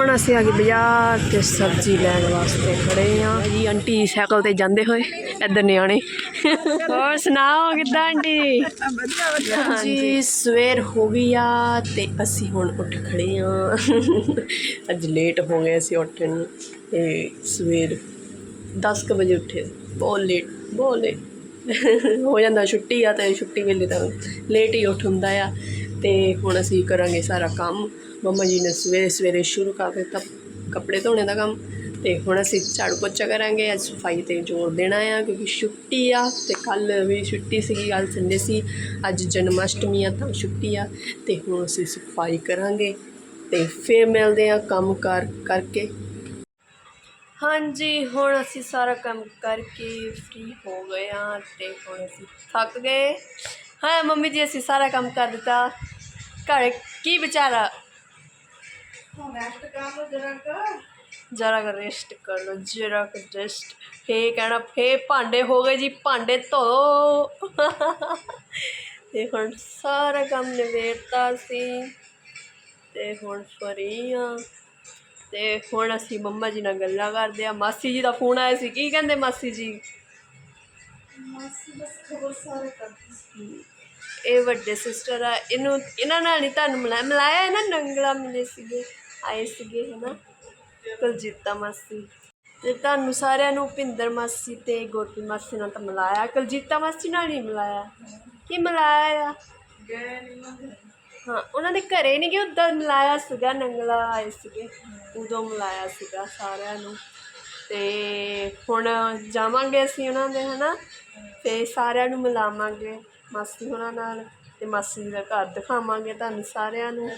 ਹੁਣ ਅਸੀਂ ਆ ਗਏ ਬਾਜ਼ਾਰ ਤੇ ਸਬਜ਼ੀ ਲੈਣ ਵਾਸਤੇ ਖੜੇ ਆ ਜੀ ਆਂਟੀ ਸਾਈਕਲ ਤੇ ਜਾਂਦੇ ਹੋਏ ਇੱਧਰ ਨਿਆਣੇ। ਹੋਰ ਸੁਣਾਓ ਕਿੱਦਾਂ ਆਂਟੀ? ਹਾਂਜੀ। ਸਵੇਰ ਹੋ ਗਈ ਆ ਤੇ ਅਸੀਂ ਹੁਣ ਉੱਠ ਖੜੇ ਆ ਅੱਜ ਲੇਟ ਹੋ ਗਏ ਅਸੀਂ ਉੱਠਣ ਤੇ ਸਵੇਰ 10 ਕੁ ਵਜੇ ਉੱਠੇ। ਬਹੁਤ ਲੇਟ ਬਹੁਤ ਲੇਟ ਹੋ ਜਾਂਦਾ ਛੁੱਟੀ ਆ ਤੇ ਛੁੱਟੀ ਵੇਲੇ ਤਾਂ ਲੇਟ ਹੀ ਉੱਠ ਹੁੰਦਾ ਆ। ਤੇ ਹੁਣ ਅਸੀਂ ਕਰਾਂਗੇ ਸਾਰਾ ਕੰਮ। ਮੰਮਾ ਜੀ ਨੇ ਸਵੇਰੇ ਸਵੇਰੇ ਸ਼ੁਰੂ ਕਰ ਦਿੱਤਾ ਕੱਪੜੇ ਧੋਣੇ ਦਾ ਕੰਮ ਤੇ ਹੁਣ ਅਸੀਂ ਝਾੜੂ ਪੋਚਾ ਕਰਾਂਗੇ। ਅੱਜ ਸਫ਼ਾਈ ਤੇ ਜ਼ੋਰ ਦੇਣਾ ਆ ਕਿਉਂਕਿ ਛੁੱਟੀ ਆ ਤੇ ਕੱਲ ਵੀ ਛੁੱਟੀ ਸੀਗੀ, ਕੱਲ ਸੰਡੇ ਸੀ। ਅੱਜ ਜਨਮ ਅਸ਼ਟਮੀ ਆ ਤਾਂ ਛੁੱਟੀ ਆ ਤੇ ਹੁਣ ਅਸੀਂ ਸਫ਼ਾਈ ਕਰਾਂਗੇ ਤੇ ਫਿਰ ਮਿਲਦੇ ਆ ਕੰਮ ਕਰ ਕਰਕੇ। ਹਾਂਜੀ, ਹੁਣ ਅਸੀਂ ਸਾਰਾ ਕੰਮ ਕਰਕੇ ਫ੍ਰੀ ਹੋ ਗਏ ਆ ਤੇ ਹੁਣ ਅਸੀਂ ਥੱਕ ਗਏ। ਹਾਂ ਮੰਮੀ ਜੀ, ਅਸੀਂ ਸਾਰਾ ਕੰਮ ਕਰ ਦਿੱਤਾ। ਘਰ ਕੀ ਵਿਚਾਰਾ ਜਰਾ ਕਰ ਰੈਸਟ ਕਰ ਲੋ ਜਰਾ ਕਰ ਰੈਸਟ ਫੇ ਕਹਿਣਾ ਫੇ ਭਾਂਡੇ ਹੋ ਗਏ ਜੀ ਭਾਂਡੇ ਧੋ। ਤੇ ਹੁਣ ਸਾਰਾ ਕੰਮ ਨਿਬੇੜਤਾ ਸੀ। ਤੇ ਹੁਣ ਫਰੀ ਆ। ਤੇ ਹੁਣ ਅਸੀਂ ਮੰਮਾ ਜੀ ਨਾਲ ਗੱਲਾਂ ਕਰਦੇ ਆ। ਮਾਸੀ ਜੀ ਦਾ ਫੋਨ ਆਇਆ ਸੀ ਕੀ ਕਹਿੰਦੇ ਮਾਸੀ ਜੀ? ਇਹ ਵੱਡੇ ਸਿਸਟਰ ਆ। ਇਹਨੂੰ, ਇਹਨਾਂ ਨਾਲ ਨਹੀਂ ਤੁਹਾਨੂੰ ਮਿਲਾਇਆ ਮਿਲਾਇਆ ਹੈ ਨਾ ਨੰਗਲਾ ਮਿਲੇ ਸੀਗੇ, ਆਏ ਸੀਗੇ, ਹਨਾ? ਕੁਲਜੀਤਾ ਮਾਸੀ। ਤੇ ਤੁਹਾਨੂੰ ਸਾਰਿਆਂ ਨੂੰ ਭਿੰਦਰ ਮਾਸੀ ਤੇ ਗੋਪੀ ਮਾਸੀ ਨਾਲ ਤਾਂ ਮਿਲਾਇਆ। ਕੁਲਜੀਤਾ ਮਾਸੀ ਨਾਲ ਨਹੀਂ ਮਿਲਾਇਆ। ਕੀ ਮਿਲਾਇਆ ਆ? ਹਾਂ, ਉਹਨਾਂ ਦੇ ਘਰੇ ਨਹੀਂ ਕਿ ਉਦੋਂ ਮਿਲਾਇਆ ਸੀਗਾ, ਨੰਗਲਾ ਆਏ ਸੀਗੇ। ਉਦੋਂ ਮਿਲਾਇਆ ਸੀਗਾ ਸਾਰਿਆਂ ਨੂੰ। ਤੇ ਹੁਣ ਜਾਵਾਂਗੇ ਅਸੀਂ ਉਹਨਾਂ ਦੇ, ਹਨਾ? ਤੇ ਸਾਰਿਆਂ ਨੂੰ ਮਿਲਾਵਾਂਗੇ। ਮਾਸੀ ਹੋਣਾ ਨਾਲ ਤੇ ਮਾਸੀ ਜੀ ਦਾ ਘਰ ਦਿਖਾਵਾਂਗੇ ਤੁਹਾਨੂੰ ਸਾਰਿਆਂ ਨੂੰ।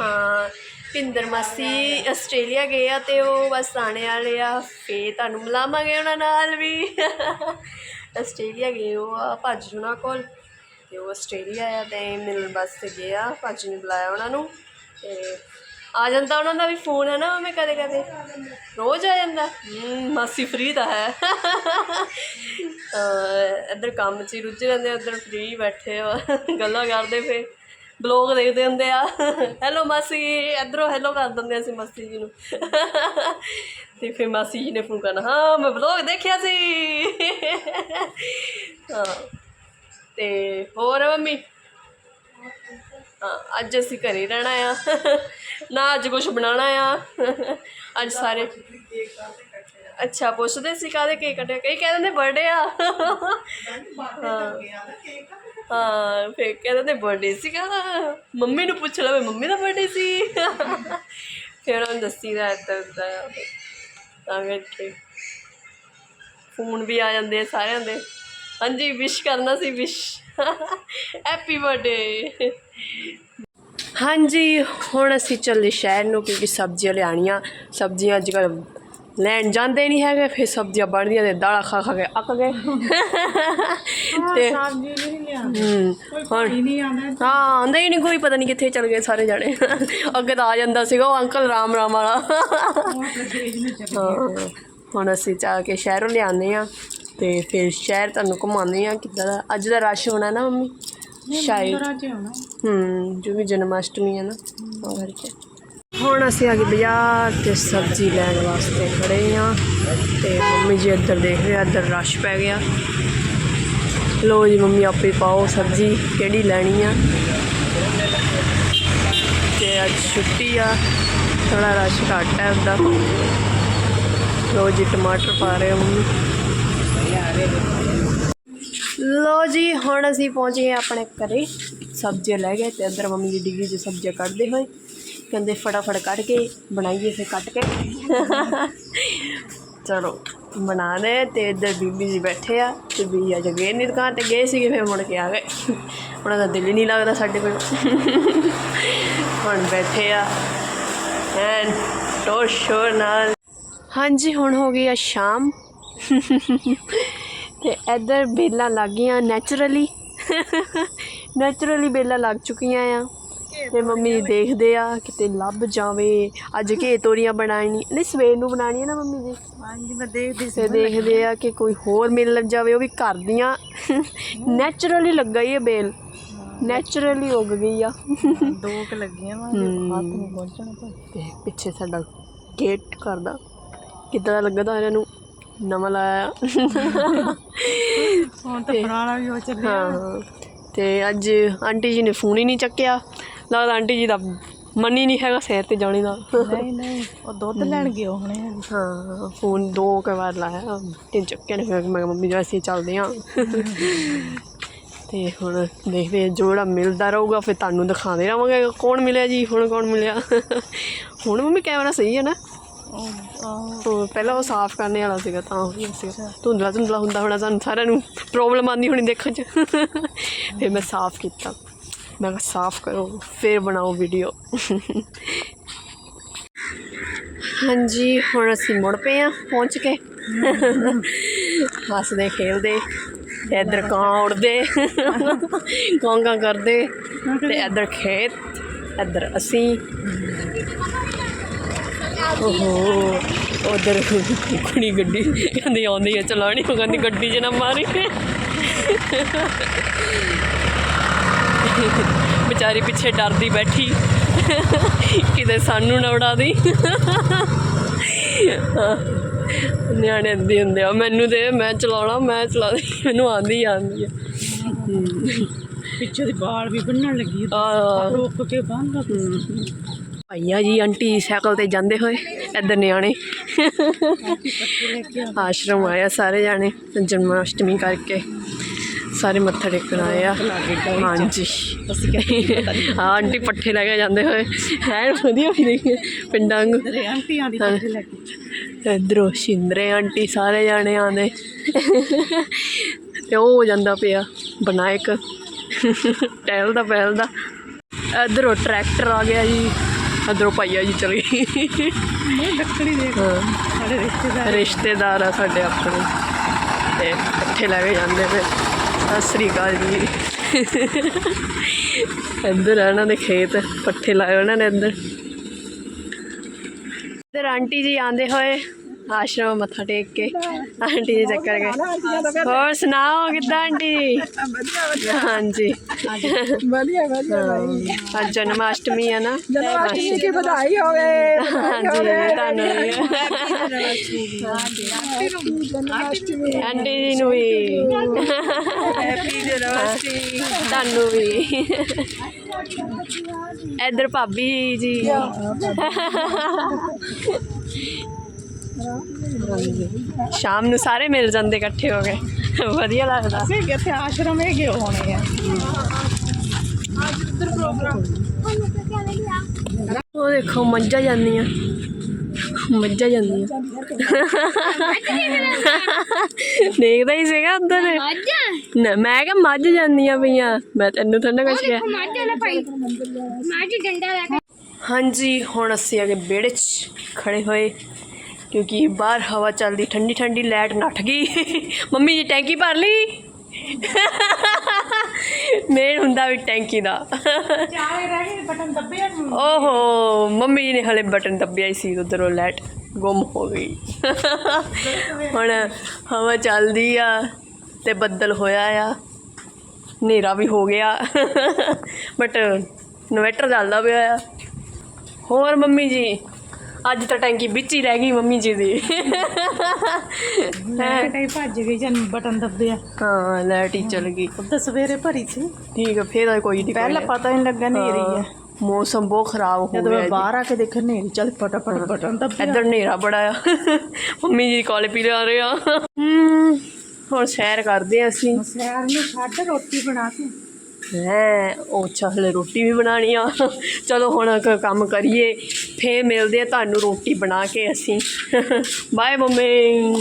ਹਾਂ, ਭਿੰਦਰ ਮਾਸੀ ਆਸਟ੍ਰੇਲੀਆ ਗਏ ਆ ਤੇ ਉਹ ਬਸ ਆਣੇ ਵਾਲੇ ਆ ਫੇ ਤੁਹਾਨੂੰ ਮਿਲਾਵਾਂਗੇ ਉਹਨਾਂ ਨਾਲ ਵੀ। ਆਸਟ੍ਰੇਲੀਆ ਗਏ ਉਹ ਆ ਭੱਜ ਜੁਨਾ ਕੋਲ ਤੇ ਉਹ ਆਸਟ੍ਰੇਲੀਆ ਆ ਤੇ ਮਿਲਣ ਵਾਸਤੇ ਗਏ ਆ, ਭੱਜ ਨੇ ਬੁਲਾਇਆ ਉਹਨਾਂ ਨੂੰ ਤੇ ਆ ਜਾਂਦਾ ਉਹਨਾਂ ਦਾ ਵੀ ਫੋਨ ਹੈ ਨਾ ਮੈਂ ਕਦੇ ਕਦੇ। ਰੋਜ਼ ਆ ਜਾਂਦਾ। ਮਾਸੀ ਫ੍ਰੀ ਤਾਂ ਹੈ। ਇੱਧਰ ਕੰਮ 'ਚ ਹੀ ਰੁੱਝੇ ਰਹਿੰਦੇ ਉੱਧਰ ਫ੍ਰੀ ਬੈਠੇ ਆ। ਗੱਲਾਂ ਕਰਦੇ ਫੇ ਬਲੌਗ ਦੇਖਦੇ ਹੁੰਦੇ ਆ। ਹੈਲੋ ਮਾਸੀ, ਇੱਧਰੋਂ ਹੈਲੋ ਕਰ ਦਿੰਦੇ ਅਸੀਂ ਮਾਸੀ ਜੀ ਨੂੰ। ਤੇ ਫਿਰ ਮਾਸੀ ਜੀ ਨੇ ਫੋਨ ਕਰਨਾ, ਹਾਂ, ਮੈਂ ਬਲੌਗ ਦੇਖਿਆ ਸੀ। ਹਾਂ। ਤੇ ਹੋਰ ਮੰਮੀ? ਅੱਜ ਅਸੀਂ ਘਰੇ ਰਹਿਣਾ ਆ। ਨਾ ਅੱਜ ਕੁਝ ਬਣਾਉਣਾ ਆ। ਅੱਜ ਸਾਰੇ ਅੱਛਾ, ਪੁੱਛਦੇ ਸੀ ਕਾਹਦੇ ਕੇਕ ਕੱਟਿਆ? ਕਈ ਕਹਿ ਦਿੰਦੇ ਬਰਥਡੇ ਆ। ਹਾਂ ਹਾਂ, ਫੇਰ ਕਹਿੰਦੇ ਤੇ ਬਰਥਡੇ ਸੀਗਾ। ਮੰਮੀ ਨੂੰ ਪੁੱਛ ਲਵੇ, ਮੰਮੀ ਦਾ ਬਰਥਡੇ ਸੀ। ਫਿਰ ਉਹਨੂੰ ਦੱਸੀ ਦਾ ਇੱਦਾਂ ਇੱਦਾਂ ਤਾਂ ਕਰਕੇ ਫੋਨ ਵੀ ਆ ਜਾਂਦੇ ਸਾਰਿਆਂ ਦੇ। ਹਾਂਜੀ ਵਿਸ਼ ਕਰਨਾ ਸੀ ਵਿਸ਼ ਹੈਪੀ ਬਰਥਡੇ ਹਾਂਜੀ ਹੁਣ ਅਸੀਂ ਚੱਲੇ ਸ਼ਹਿਰ ਨੂੰ ਕਿਉਂਕਿ ਸਬਜ਼ੀਆਂ ਲਿਆਣੀਆਂ ਸਬਜ਼ੀਆਂ ਅੱਜ ਕੱਲ੍ਹ ਲੈਣ ਜਾਂਦੇ ਨਹੀਂ ਹੈਗੇ ਫਿਰ ਸਬਜ਼ੀਆਂ ਬਣਦੀਆਂ ਤੇ ਦਾਲਾਂ ਖਾ ਖਾ ਕੇ ਅੱਕ ਗਏ। ਤੇ ਸਬਜ਼ੀ ਨਹੀਂ ਹੂੰ ਆਉਂਦਾ। ਹਾਂ ਨਹੀਂ ਕੋਈ ਪਤਾ ਨਹੀਂ ਕਿੱਥੇ ਚਲ ਗਏ ਸਾਰੇ ਜਾਣੇ। ਅੱਗੇ ਤਾਂ ਆ ਜਾਂਦਾ ਸੀਗਾ ਉਹ ਅੰਕਲ ਰਾਮ ਰਾਮ ਵਾਲਾ। ਹੁਣ ਅਸੀਂ ਜਾ ਕੇ ਸ਼ਹਿਰੋਂ ਲਿਆਉਂਦੇ ਆ ਤੇ ਫਿਰ ਸ਼ਹਿਰ ਤੁਹਾਨੂੰ ਘੁਮਾਉਂਦੇ ਆ ਕਿੱਦਾਂ ਦਾ। ਅੱਜ ਦਾ ਰਸ਼ ਹੋਣਾ ਨਾ ਮੰਮੀ? ਸ਼ਾਇਦ। ਹੂੰ ਜੋ ਵੀ ਜਨਮ ਅਸ਼ਟਮੀ ਹੈ ਨਾ ਉਹ ਕਰਕੇ। ਹੁਣ ਅਸੀਂ ਆ ਗਏ ਬਾਜ਼ਾਰ ਤੇ ਸਬਜ਼ੀ ਲੈਣ ਵਾਸਤੇ ਖੜੇ ਆ ਤੇ ਮੰਮੀ ਜੀ ਇੱਧਰ ਦੇਖ ਰਹੇ ਆ ਇੱਧਰ ਰਸ਼ ਪੈ ਗਿਆ। ਲੋ ਜੀ ਮੰਮੀ ਆਪੇ ਪਾਓ ਸਬਜ਼ੀ ਕਿਹੜੀ ਲੈਣੀ ਆ? ਤੇ ਅੱਜ ਛੁੱਟੀ ਆ ਥੋੜਾ ਰਸ਼ ਘੱਟ ਹੈ ਉਹਦਾ। ਲੋ ਜੀ ਟਮਾਟਰ ਪਾ ਰਹੇ ਮੰਮੀ। ਲੋ ਜੀ, ਹੁਣ ਅਸੀਂ ਪਹੁੰਚੇ ਆਪਣੇ ਘਰੇ। ਸਬਜ਼ੀਆਂ ਲੈ ਗਏ ਤੇ ਅੰਦਰ ਮੰਮੀ ਜੀ ਡਿੱਗੀ 'ਚ ਸਬਜ਼ੀਆਂ ਕੱਢਦੇ ਹੋਏ। ਕਹਿੰਦੇ ਫਟਾਫਟ ਕੱਢ ਕੇ ਬਣਾਈਏ ਫਿਰ ਕੱਟ ਕੇ। ਚਲੋ ਬਣਾ ਲੈ ਤੇ ਇੱਧਰ ਬੀਬੀ ਜੀ ਬੈਠੇ ਆ ਤੇ ਬੀਬੀ ਅੱਜ ਗਏ ਨਹੀਂ ਦੁਕਾਨ ਤੇ, ਗਏ ਸੀਗੇ ਫਿਰ ਮੁੜ ਕੇ ਆ ਗਏ। ਉਹਨਾਂ ਦਾ ਦਿਲ ਹੀ ਨਹੀਂ ਲੱਗਦਾ ਸਾਡੇ ਕੋਲ। ਹੁਣ ਬੈਠੇ ਆ। ਐਨ ਟੋਰ ਸ਼ੋਰ ਨਾਲ। ਹਾਂਜੀ, ਹੁਣ ਹੋ ਗਈ ਆ ਸ਼ਾਮ। ਤੇ ਇੱਧਰ ਬੇਲਾਂ ਲੱਗ ਗਈਆਂ ਨੈਚੁਰਲੀ ਨੈਚੁਰਲੀ ਬੇਲਾਂ ਲੱਗ ਚੁੱਕੀਆਂ ਆ। ਤੇ ਮੰਮੀ ਦੇਖਦੇ ਆ ਕਿਤੇ ਲੱਭ ਜਾਵੇ। ਅੱਜ ਘੇ ਤੋਰੀਆਂ ਬਣਾਣੀ ਨਹੀਂ ਸਵੇਰ ਨੂੰ ਬਣਾਣੀ ਹੈ ਨਾ ਮੰਮੀ ਜੀ। ਹਾਂਜੀ ਮੈਂ ਦੇਖਦੀ ਤੇ ਦੇਖਦੇ ਆ ਕਿ ਕੋਈ ਹੋਰ ਮਿਲ ਜਾਵੇ। ਉਹ ਵੀ ਘਰ ਦੀਆਂ। ਨੈਚੁਰਲੀ ਲੱਗਾ ਹੀ ਹੈ ਬੇਲ। ਨੈਚੁਰਲੀ ਉੱਗ ਗਈ ਆ। ਦੋ ਕ ਲੱਗੀਆਂ ਵਾ। ਹੱਥ ਨੂੰ ਪਹੁੰਚਣ ਤੇ। ਪਿੱਛੇ ਸਾਡਾ ਗੇਟ ਕਰਦਾ। ਕਿੱਦਾਂ ਲੱਗਦਾ ਇਹਨਾਂ ਨੂੰ? ਨਵਾਂ ਲਾਇਆ। ਹੁਣ ਤਾਂ ਪੁਰਾਣਾ ਵੀ ਹੋ ਚੱਲਿਆ। ਹਾਂ। ਤੇ ਅੱਜ ਆਂਟੀ ਜੀ ਨੇ ਫੋਨ ਹੀ ਨਹੀਂ ਚੱਕਿਆ। ਲੱਗਦਾ ਆਂਟੀ ਜੀ ਦਾ ਮਨ ਹੀ ਨਹੀਂ ਹੈਗਾ ਸਿਰ ਤੇ ਜਾਣੇ ਦਾ। ਨਹੀਂ ਨਹੀਂ ਉਹ ਦੁੱਧ ਲੈਣ ਗਏ ਹੁਣੇ। ਹਾਂ ਫੋਨ ਦੋ ਕੁ ਵਾਰ ਲਾਇਆ। ਤਿੰਨ ਚੱਕੇ ਨੇ ਫਿਰ ਮੈਂ ਕਿਹਾ ਮੰਮੀ ਜੀ ਅਸੀਂ ਚੱਲਦੇ ਹਾਂ। ਤੇ ਹੁਣ ਦੇਖਦੇ ਜੋ ਜਿਹੜਾ ਮਿਲਦਾ ਰਹੂਗਾ ਫਿਰ ਤੁਹਾਨੂੰ ਦਿਖਾਉਂਦੇ ਰਹਾਂਗੇ ਕੌਣ ਮਿਲਿਆ ਜੀ ਹੁਣ ਕੌਣ ਮਿਲਿਆ? ਹੁਣ ਮੰਮੀ ਕੈਮਰਾ ਸਹੀ ਹੈ ਨਾ? ਉਹ ਪਹਿਲਾਂ ਉਹ ਸਾਫ਼ ਕਰਨੇ ਵਾਲਾ ਸੀਗਾ, ਤਾਂ ਹੋ ਗਿਆ ਸੀਗਾ। ਧੁੰਦਲਾ ਧੁੰਦਲਾ ਹੁੰਦਾ ਹੋਣਾ ਸਾਨੂੰ ਸਾਰਿਆਂ ਨੂੰ ਪ੍ਰੋਬਲਮ ਆਉਂਦੀ ਹੋਣੀ ਦੇਖਣ 'ਚ। ਫਿਰ ਮੈਂ ਸਾਫ਼ ਕੀਤਾ। ਮੈਂ ਕਿਹਾ, ਸਾਫ਼ ਕਰੋ, ਫਿਰ ਬਣਾਓ ਵੀਡੀਓ ਹਾਂਜੀ, ਹੁਣ ਅਸੀਂ ਮੁੜ ਪਏ ਆ ਪਹੁੰਚ ਕੇ ਹੱਸਦੇ, ਖੇਲਦੇ ਤੇ ਇੱਧਰ ਕਾਂ ਉੜਦੇ ਕਾਂ ਕਾਂ ਕਰਦੇ, ਤੇ ਇੱਧਰ ਖੇਤ, ਇੱਧਰ ਅਸੀਂ। ਓਹੋ ਉਧਰ ਕੁੜੀ ਗੱਡੀ ਕਹਿੰਦੀ ਆਉਂਦੀ ਹੈ ਚਲਾਣੀ ਉਹ ਕਹਿੰਦੀ ਗੱਡੀ 'ਚ ਨਾ ਮਾਰੀ। ਵਿਚਾਰੀ ਪਿੱਛੇ ਡਰਦੀ ਬੈਠੀ। ਕਿਤੇ ਸਾਨੂੰ ਨਾ ਉਡਾ ਦੀ। ਨਿਆਣੇ ਅੱਦੇ ਹੁੰਦੇ ਆ। ਮੈਨੂੰ ਦੇ ਮੈਂ ਚਲਾਉਣਾ ਮੈਂ ਚਲਾ ਮੈਨੂੰ ਆਂਦੀ ਆਂਦੀ ਆ। ਪਿੱਛੇ ਦੀ ਬਾਲ ਵੀ ਬੰਨਣ ਲੱਗੀ ਆ। ਰੋਕ ਕੇ ਬੰਨ ਭਈਆ ਜੀ ਆਂਟੀ ਸਾਈਕਲ ਤੇ ਜਾਂਦੇ ਹੋਏ ਇੱਧਰ ਨਿਆਣੇ। ਆਸ਼ਰਮ ਆਇਆ ਸਾਰੇ ਜਾਣੇ ਜਨਮਾਸ਼ਟਮੀ ਕਰਕੇ। ਸਾਰੇ ਮੱਥਾ ਟੇਕਣ ਆਏ ਆ। ਹਾਂਜੀ। ਅਸੀਂ ਕਹਿੰਦੇ ਹਾਂ ਆਂਟੀ ਪੱਠੇ ਲੈ ਕੇ ਜਾਂਦੇ ਹੋਏ। ਹੈ ਵਧੀਆ ਵੀ ਨਹੀਂ ਪਿੰਡਾਂ ਨੂੰ। ਤੇਰੇ ਆਂਟੀਆਂ ਦੀ ਪੱਤੇ ਲੈ ਕੇ। ਇਧਰੋਂ ਸ਼ਿੰਦਰੇ ਆਂਟੀ ਸਾਰੇ ਜਾਣੇ ਆਉਂਦੇ। ਤੇ ਉਹ ਹੋ ਜਾਂਦਾ ਪਿਆ ਬਨਾਇਕ ਟਹਿਲਦਾ ਪਹਿਲਦਾ ਇਧਰੋਂ ਟਰੈਕਟਰ ਆ ਗਿਆ ਜੀ। ਇਧਰੋਂ ਭਾਈਆ ਜੀ ਚਲੇ ਗਏ ਮੈਂ ਲੱਕੜੀ ਦੇ ਹਾਂ ਸਾਡੇ ਰਿਸ਼ਤੇਦਾਰ ਰਿਸ਼ਤੇਦਾਰ ਆ ਸਾਡੇ ਆਪਣੇ ਤੇ ਇਕੱਠੇ ਲੈ ਕੇ ਜਾਂਦੇ ਨੇ ਸਤਿ ਸ੍ਰੀ ਅਕਾਲ ਜੀ ਇੱਧਰ ਆ ਇਹਨਾਂ ਦੇ ਖੇਤ ਪੱਠੇ ਲਾਏ ਉਹਨਾਂ ਨੇ ਇੱਧਰ ਇੱਧਰ ਆਂਟੀ ਜੀ ਆਂਦੇ ਹੋਏ ਆਸ਼ਰਮ ਮੱਥਾ ਟੇਕ ਕੇ ਆਂਟੀ ਜੀ ਚੱਕਰ ਗਏ। ਹੋਰ ਸੁਣਾਓ ਕਿੱਦਾਂ ਆਂਟੀ? ਹਾਂਜੀ। ਵਧੀਆ ਵਧੀਆ ਅੱਜ ਜਨਮ ਅਸ਼ਟਮੀ ਹੈ ਨਾ। ਜਨਮਾਸ਼ਟਮੀ ਦੀ ਵਧਾਈ ਹੋਵੇ। ਹਾਂਜੀ ਤੁਹਾਨੂੰ ਆਂਟੀ ਜੀ ਨੂੰ ਵੀ। ਹੈਪੀ ਜਨਮਾਸ਼ਟਮੀ ਤੁਹਾਨੂੰ ਵੀ। ਇੱਧਰ ਭਾਬੀ ਜੀ। ਸ਼ਾਮ ਨੂੰ ਸਾਰੇ ਮਿਲ ਜਾਂਦੇ ਇਕੱਠੇ ਹੋ ਕੇ। ਵਧੀਆ ਲੱਗਦਾ। ਸੇ ਕਿੱਥੇ ਆਸ਼ਰਮ ਹੈਗੇ ਹੋਣੇ ਆ। ਉਹ ਦੇਖੋ ਮੱਝਾਂ ਜਾਂਦੀਆਂ। ਮੱਝਾਂ ਜਾਂਦੀਆਂ। ਦੇਖਦਾ ਹੀ ਸੀਗਾ ਅੰਦਰ ਨਾ ਮੈਂ ਕਿਹਾ ਮੱਝ ਜਾਂਦੀਆਂ ਪਈਆਂ। ਮੈਂ ਤੈਨੂੰ ਥੋੜਾ ਕੁਝ ਕਿਹਾ। ਹਾਂਜੀ ਹੁਣ ਅਸੀਂ ਅਗੇ ਵਿਹੜੇ 'ਚ ਖੜੇ ਹੋਏ। ਕਿਉਂਕਿ ਬਾਹਰ ਹਵਾ ਚੱਲਦੀ, ਠੰਡੀ ਠੰਡੀ ਲਾਈਟ ਨੱਠ ਗਈ। ਮੰਮੀ ਜੀ ਟੈਂਕੀ ਭਰ ਲਈ? ਮੇਨ ਹੁੰਦਾ ਵੀ ਟੈਂਕੀ ਦਾ। ਚਾਰੇ ਰਹਿ ਗਏ ਬਟਨ ਦੱਬੇ ਓਹੋ, ਮੰਮੀ ਜੀ ਨੇ ਹਲੇ ਬਟਨ ਦੱਬਿਆ ਹੀ ਸੀ, ਉਧਰੋਂ ਲੈਟ ਗੁੰਮ ਹੋ ਗਈ। ਹੁਣ ਹਵਾ ਚੱਲਦੀ ਆ ਤੇ ਬੱਦਲ ਹੋਇਆ ਆ, ਹਨੇਰਾ ਵੀ ਹੋ ਗਿਆ। ਬਟ ਇਨਵਰਟਰ ਚੱਲਦਾ ਪਿਆ ਆ। ਹੋਰ ਮੰਮੀ ਜੀ? ਅੱਜ ਤਾਂ ਟੈਂਕੀ ਵਿੱਚ ਹੀ ਰਹਿ ਗਈ ਮੰਮੀ ਜੀ ਦੀ। ਮੈਂ ਕਈ ਭੱਜ ਗਈ ਜਨ ਬਟਨ ਦੱਬੇ ਆ। ਹਾਂ ਲਾਈਟ ਹੀ ਚਲ ਗਈ। ਉਹ ਤਾਂ ਸਵੇਰੇ ਭਰੀ ਸੀ। ਠੀਕ ਆ ਫੇਰ ਕੋਈ ਨਹੀਂ ਪਹਿਲਾਂ ਪਤਾ ਨਹੀਂ ਲੱਗਾ ਨੇਰੀ ਹਾਂ, ਹੈ ਮੌਸਮ ਬਹੁਤ ਖਰਾਬ ਹੋ ਜਦੋਂ ਗਿਆ ਮੈਂ ਜੀ। ਬਾਹਰ ਆ ਕੇ ਦੇਖਿਆ ਨੇਰੀ ਚੱਲ ਫਟਾਫਟ ਬਟਨ ਦੱਬੇ ਇੱਧਰ ਹਨੇਰਾ ਬੜਾ ਆ। ਮੰਮੀ ਜੀ ਕਾਲੇ ਪੀ ਲਿਆ ਰਹੇ ਆ। ਹੁਣ ਸੈਰ ਕਰਦੇ ਆ ਅਸੀਂ। ਸੈਰ ਨੂੰ ਛੱਡ ਰੋਟੀ ਬਣਾ ਕੇ। ਹੈ ਉਹ ਚਾਹਲੇ ਰੋਟੀ ਵੀ ਬਣਾਣੀ ਆ। ਚਲੋ ਹੁਣ ਕੰਮ ਕਰੀਏ। ਫੇਰ ਮਿਲਦੇ ਆ ਤੁਹਾਨੂੰ ਰੋਟੀ ਬਣਾ ਕੇ ਅਸੀਂ। Bye mummy.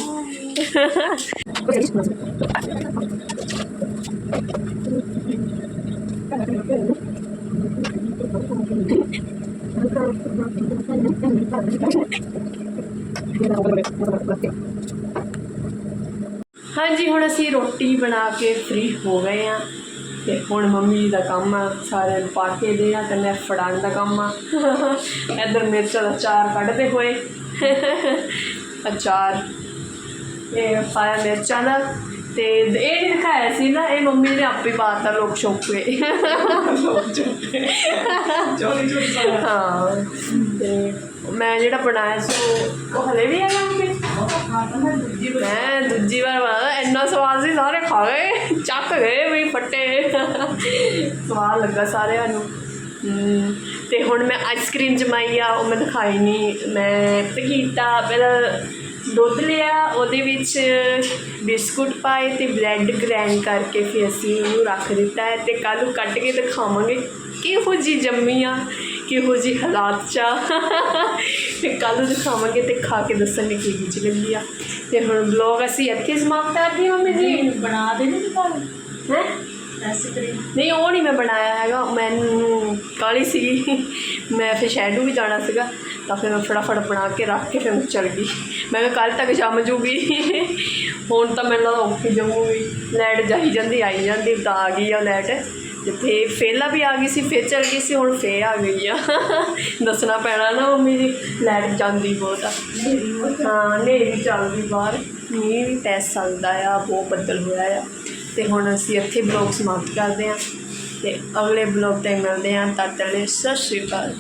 ਹਾਂਜੀ, ਹੁਣ ਅਸੀਂ ਰੋਟੀ ਬਣਾ ਕੇ ਫ੍ਰੀ ਹੋ ਗਏ ਆ ਤੇ ਹੁਣ ਮੰਮੀ ਦਾ ਕੰਮ ਆ ਸਾਰਿਆਂ ਨੂੰ ਪਾ ਕੇ ਦੇਣਾ ਤੇ ਮੈਂ ਫੜਾਉਣ ਦਾ ਕੰਮ ਆ। ਇੱਧਰ ਮਿਰਚਾਂ ਦਾ ਅਚਾਰ ਕੱਢਦੇ ਹੋਏ। ਅਚਾਰ ਇਹ ਪਾਇਆ ਮਿਰਚਾਂ ਦਾ ਤੇ ਇਹ ਨਹੀਂ ਦਿਖਾਇਆ ਸੀ ਨਾ ਇਹ ਮੰਮੀ ਨੇ ਆਪੇ ਪਾਤਾ ਲੋਕ ਸ਼ੌਕੇ ਚੋਰੀ ਚੋਰੀ ਸਾਰਾ ਹਾਂ ਤੇ ਮੈਂ ਜਿਹੜਾ ਬਣਾਇਆ ਸੀ ਉਹ- ਉਹ ਹਲੇ ਵੀ ਹੈਗਾ ਮੰਮੀ? ਮੈਂ ਦੂਜੀ ਵਾਰ ਬਣਾਇਆ, ਇੰਨਾ ਸਵਾਦ ਸੀ, ਸਾਰੇ ਖਾ ਗਏ, ਚੱਕ ਗਏ ਵੀ ਫੱਟੇ। ਸਵਾਦ ਲੱਗਾ ਸਾਰਿਆਂ ਨੂੰ। ਤੇ ਹੁਣ ਮੈਂ ਆਈਸਕ੍ਰੀਮ ਜਮਾਈ ਆ, ਉਹ ਮੈਂ ਦਿਖਾਈ ਨਹੀਂ। ਮੈਂ ਪਕੀਤਾ, ਪਹਿਲਾਂ ਦੁੱਧ ਲਿਆ, ਉਹਦੇ ਵਿੱਚ ਬਿਸਕੁਟ ਪਾਏ ਤੇ ਬ੍ਰੈਡ ਗ੍ਰੈਂਡ ਕਰਕੇ ਫਿਰ ਅਸੀਂ ਉਹਨੂੰ ਰੱਖ ਦਿੱਤਾ ਹੈ ਤੇ ਕੱਲ੍ਹ ਨੂੰ ਕੱਟ ਕੇ ਦਿਖਾਵਾਂਗੇ ਕਿਹੋ ਜੀ ਜੰਮੀ ਆ। ਕਿਹੋ ਜੀ ਹਾਲਾਤ ਚ ਤੇ ਕੱਲ੍ਹ ਨੂੰ ਦਿਖਾਵਾਂਗੇ ਤੇ ਖਾ ਕੇ ਦੱਸਾਂਗੇ ਕੀ ਜੀ ਲੱਗੀ ਆ। ਤੇ ਹੁਣ ਬਲੌਗ ਅਸੀਂ ਇੱਥੇ ਸਮਾਪਤ ਕਰਦੇ ਹਾਂ ਮੰਮੀ ਜੀ। ਬਣਾ ਦੇ ਨਹੀਂ ਤੁਹਾਨੂੰ ਹੈ? ਨਹੀਂ ਉਹ ਨਹੀਂ ਮੈਂ ਬਣਾਇਆ ਹੈਗਾ। ਮੈਨੂੰ ਕਾਲੀ ਸੀ ਮੈਂ ਫਿਰ ਸ਼ੈਡੂ ਵੀ ਜਾਣਾ ਸੀਗਾ। ਤਾਂ ਫਿਰ ਮੈਂ ਫਟਾਫਟ ਬਣਾ ਕੇ ਰੱਖ ਕੇ ਫਿਰ ਚਲ ਗਈ। ਮੈਂ ਕਿਹਾ ਕੱਲ ਤੱਕ ਜੰਮ ਜੂਗੀ। ਹੁਣ ਤਾਂ ਮੈਨੂੰ ਲੱਗਦਾ ਔਖੀ ਜੰਮੂਗੀ। ਲਾਈਟ ਜਾਈ ਜਾਂਦੀ ਆਈ ਜਾਂਦੀ ਤਾਂ ਆ ਗਈ ਆ ਲਾਈਟ। ਤੇ ਫੇ ਫੇਲਾ ਵੀ ਆ ਗਈ ਸੀ, ਫੇਰ ਚਲ ਗਈ ਸੀ, ਹੁਣ ਫੇਰ ਆ ਗਈ ਆ। ਦੱਸਣਾ ਪੈਣਾ ਨਾ ਮੰਮੀ ਜੀ ਲਾਈਟ ਜਾਂਦੀ ਬਹੁਤ ਆ। ਹਾਂ, ਹਨੇਰੀ ਚੱਲਦੀ ਬਾਹਰ, ਮੀਂਹ ਵੀ ਪੈ ਸਕਦਾ ਆ, ਬਹੁਤ ਬੱਦਲ ਹੋਇਆ ਆ। ਤੇ ਹੁਣ ਅਸੀਂ ਇੱਥੇ ਬਲੌਗ ਸਮਾਪਤ ਕਰਦੇ ਹਾਂ ਤੇ ਅਗਲੇ ਬਲੌਗ ਤੇ ਮਿਲਦੇ ਹਾਂ ਤਦ ਤੱਕ ਸਤਿ ਸ਼੍ਰੀ ਅਕਾਲ।